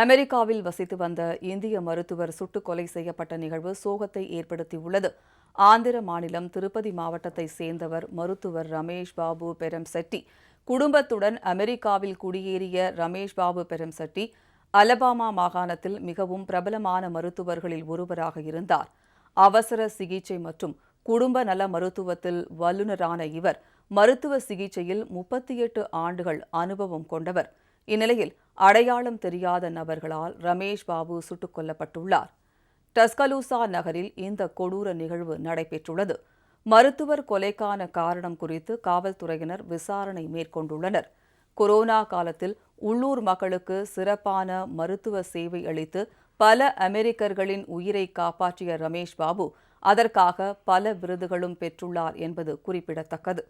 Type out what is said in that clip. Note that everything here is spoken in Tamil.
அமெரிக்காவில் வசித்து வந்த இந்திய மருத்துவர் சுட்டுக் கொலை செய்யப்பட்ட நிகழ்வு சோகத்தை ஏற்படுத்தியுள்ளது. ஆந்திர மாநிலம் திருப்பதி மாவட்டத்தை சேர்ந்தவர் மருத்துவர் ரமேஷ் பாபு பெரம்செட்டி. குடும்பத்துடன் அமெரிக்காவில் குடியேறிய ரமேஷ் பாபு பெரம்செட்டி அலபாமா மாகாணத்தில் மிகவும் பிரபலமான மருத்துவர்களில் ஒருவராக இருந்தார். அவசர சிகிச்சை மற்றும் குடும்ப நல மருத்துவத்தில் வல்லுநரான இவர் மருத்துவ சிகிச்சையில் முப்பத்தி எட்டு ஆண்டுகள் அனுபவம் கொண்டவர். இந்நிலையில் அடையாளம் தெரியாத நபர்களால் ரமேஷ் பாபு சுட்டுக் கொல்லப்பட்டுள்ளார். டஸ்கலூசா நகரில் இந்த கொடூர நிகழ்வு நடைபெற்றுள்ளது. மருத்துவர் கொலைக்கான காரணம் குறித்து காவல்துறையினர் விசாரணை மேற்கொண்டுள்ளனர். கொரோனா காலத்தில் உள்ளூர் மக்களுக்கு சிறப்பான மருத்துவ சேவை அளித்து பல அமெரிக்கர்களின் உயிரை காப்பாற்றிய ரமேஷ் பாபு அதற்காக பல விருதுகளும் பெற்றுள்ளார் என்பது குறிப்பிடத்தக்கது.